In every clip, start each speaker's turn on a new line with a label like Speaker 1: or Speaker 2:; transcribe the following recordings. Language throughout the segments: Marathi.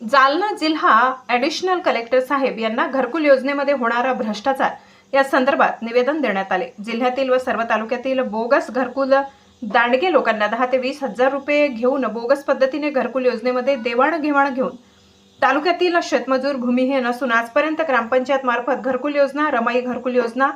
Speaker 1: जालना जिल्हा ॲडिशनल कलेक्टर साहेब यांना घरकुल योजनेमध्ये होणारा भ्रष्टाचार या संदर्भात निवेदन देण्यात आले. जिल्ह्यातील व सर्व तालुक्यातील बोगस घरकुल दांडगे लोकांना दहा ते वीस हजार रुपये घेऊन बोगस पद्धतीने घरकुल योजनेमध्ये देवाणघेवाण घेऊन तालुक्यातील शेतमजूर भूमिहीन असून आजपर्यंत ग्रामपंचायत मार्फत घरकुल योजना रमाई घरकुल योजना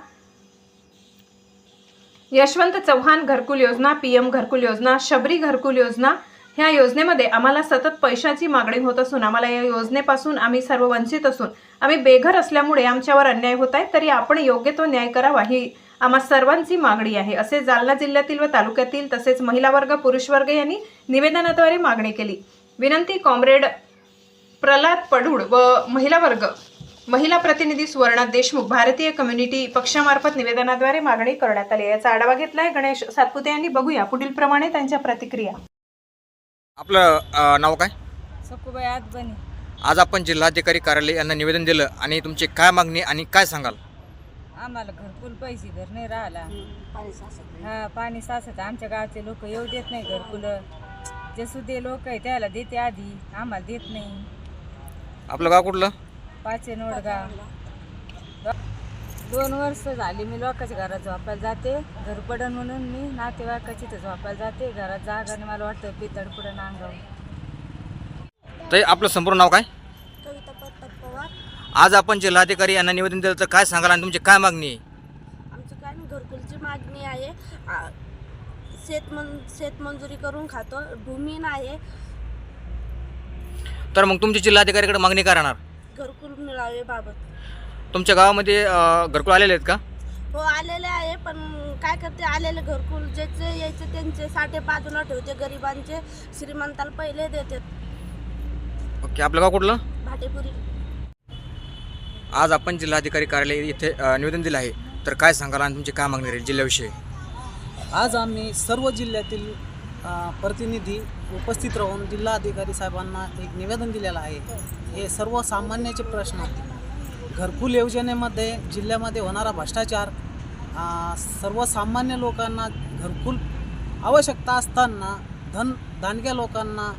Speaker 1: यशवंत चव्हाण घरकुल योजना पीएम घरकुल योजना शबरी घरकुल योजना ह्या योजनेमध्ये आम्हाला सतत पैशाची मागणी होत असून आम्हाला या योजनेपासून आम्ही सर्व वंचित असून आम्ही बेघर असल्यामुळे आमच्यावर अन्याय होत आहे तरी आपण योग्य तो न्याय करावा ही आम्हा सर्वांची मागणी आहे. असे जालना जिल्ह्यातील व तालुक्यातील तसेच महिला वर्ग पुरुष वर्ग यांनी निवेदनाद्वारे मागणी केली. विनंती कॉम्रेड प्रल्हाद पडूळ व महिला वर्ग महिला प्रतिनिधी सुवर्णा देशमुख भारतीय कम्युनिटी पक्षामार्फत निवेदनाद्वारे मागणी करण्यात आली याचा आढावा घेतलाय गणेश सातपुते यांनी. बघूया पुढील प्रमाणे त्यांच्या प्रतिक्रिया.
Speaker 2: आपलं अ, नाव काय?
Speaker 3: सकुबाई आत बनी
Speaker 2: आज आपण जिल्हाधिकारी कार्यालय यांना निवेदन दिलं आणि तुमची काय मागणी आणि काय सांगाल?
Speaker 3: आम्हाला घरकुल पैसे घर नाही राहिला हा पाणी साचत. आमच्या गावचे लोक येऊ देत नाही घरकुल. जे सुदे लोक आहे त्याला देते आधी. आम्हाला देत नाही.
Speaker 2: आपलं गाव कुठलं?
Speaker 3: पाचे नोडगाव दोन वर्ष झाली मी लोकांच्या घरात झोपायला जाते. घर पडन म्हणून मी नातेवाईकाची तर झोपायला जाते. घरात जागा आणि मला वाटतं पितळ पुढं नांगाव
Speaker 2: तर आपलं संपूर्ण नाव काय?
Speaker 4: कविता प्रताप पवार.
Speaker 2: आज आपण जिल्हाधिकारी यांना निवेदन दिलं तर काय सांगाल आणि तुमची काय मागणी आहे?
Speaker 4: आमची काय नाही घरकुलची मागणी आहे. आ, शेतमन शेतमजुरी करून खातो. भूमीन आहे
Speaker 2: तर मग तुमची जिल्हाधिकारीकडे मागणी काय राहणार?
Speaker 4: घरकुल मिळावे बाबत.
Speaker 2: तुमच्या गावामध्ये अ, घरकुल आलेले आहेत का?
Speaker 4: हो आलेले आहे पण काय करते आलेले घरकुल ज्याचे यायचे त्यांचे साठे बाजूला ठेवते गरिबांचे श्रीमंताला पहिले देतात.
Speaker 2: ओके आपलं गाव कुठलं?
Speaker 4: भाटेपुरी.
Speaker 2: आज आपण जिल्हाधिकारी कार्यालय इथे अ, निवेदन दिलं आहे. तर काय सांगाल आणि तुमची काय मागणी राहील जिल्ह्याविषयी?
Speaker 5: आज आम्ही सर्व जिल्ह्यातील अ, प्रतिनिधी उपस्थित राहून जिल्हाधिकारी साहेबांना एक निवेदन दिलेलं आहे. हे सर्वसामान्याचे प्रश्न घरकुल योजनेमध्ये जिल्ह्यामध्ये होणारा भ्रष्टाचार सर्वसामान्य लोकांना घरकुल आवश्यकता असताना धन दांडग्या लोकांना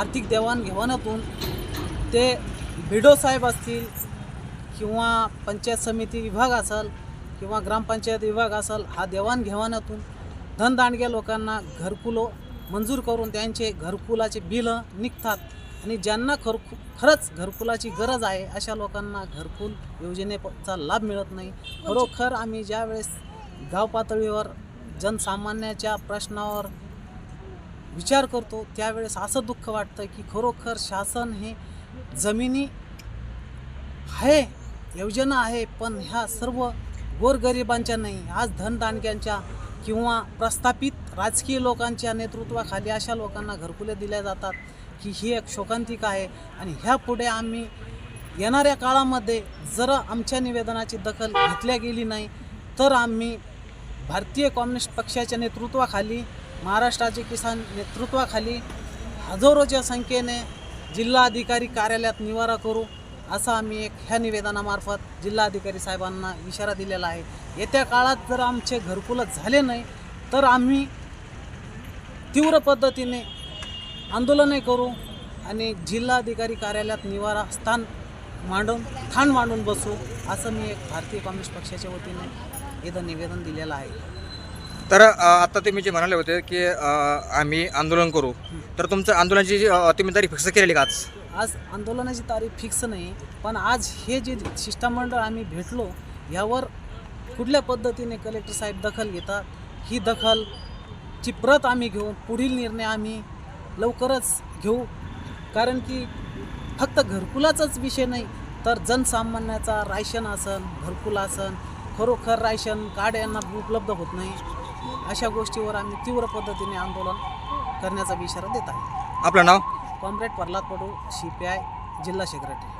Speaker 5: आर्थिक देवाणघेवाणातून ते बिडो साहेब असतील किंवा पंचायत समिती विभाग असेल किंवा ग्रामपंचायत विभाग असेल हा देवाणघेवाणातून धनदांडग्या लोकांना घरकुलो मंजूर करून त्यांचे घरकुलाचे बिलं निघतात. आणि ज्यांना खरकु खरंच घरकुलाची गरज आहे अशा लोकांना घरकुल योजनेचा लाभ मिळत नाही. खरोखर आम्ही ज्यावेळेस गाव पातळीवर जनसामान्याच्या प्रश्नावर विचार करतो त्यावेळेस असं दुःख वाटतं की खरोखर शासन हे जमिनी आहे योजना आहे पण ह्या सर्व गोरगरिबांच्या नाही आज धनदांडग्यांच्या किंवा प्रस्थापित राजकीय लोकांच्या नेतृत्वाखाली अशा लोकांना घरकुले दिल्या जातात. की ही एक शोकांतिका आहे. आणि ह्या पुढे आम्ही येणाऱ्या काळामध्ये जर आमच्या निवेदनाची दखल घेतल्या गेली नाही तर आम्ही भारतीय कम्युनिस्ट पक्षाच्या नेतृत्वाखाली महाराष्ट्राचे किसान नेतृत्वाखाली हजारोच्या संख्येने जिल्हाधिकारी कार्यालयात निवारा करू असं आम्ही एक ह्या निवेदनामार्फत जिल्हाधिकारी साहेबांना इशारा दिलेला आहे. येत्या काळात जर आमचे घरकुलच झाले नाही तर आम्ही तीव्र पद्धतीने आंदोलने करू आणि जिल्हाधिकारी कार्यालयात निवारा स्थान मांडून ठाण मांडून बसू असं मी एक भारतीय कम्युनिस्ट पक्षाच्या वतीने इथं निवेदन दिलेलं आहे.
Speaker 2: तर आता तुम्ही जे म्हणाले होते की आम्ही आंदोलन करू. तर तुमचं आंदोलनाची जी, तुम्ही तारीख फिक्स केलेली का आज?
Speaker 5: आज आंदोलनाची तारीख फिक्स नाही पण आज हे जे शिष्टमंडळ आम्ही भेटलो यावर कुठल्या पद्धतीने कलेक्टर साहेब दखल घेतात ही दखलची प्रत आम्ही घेऊन पुढील निर्णय आम्ही लवकरच घेऊ. कारण की फक्त घरकुलाचाच विषय नाही तर जनसामान्याचा राशन असन घरकुल असन खरोखर राशन कार्ड यांना उपलब्ध होत नाही. अशा गोष्टीवर आम्ही तीव्र पद्धतीने आंदोलन करण्याचा इशारा देत आहे.
Speaker 2: आपलं नाव?
Speaker 5: Comrade Pralhad Padu C P I जिल्हा सेक्रेटरी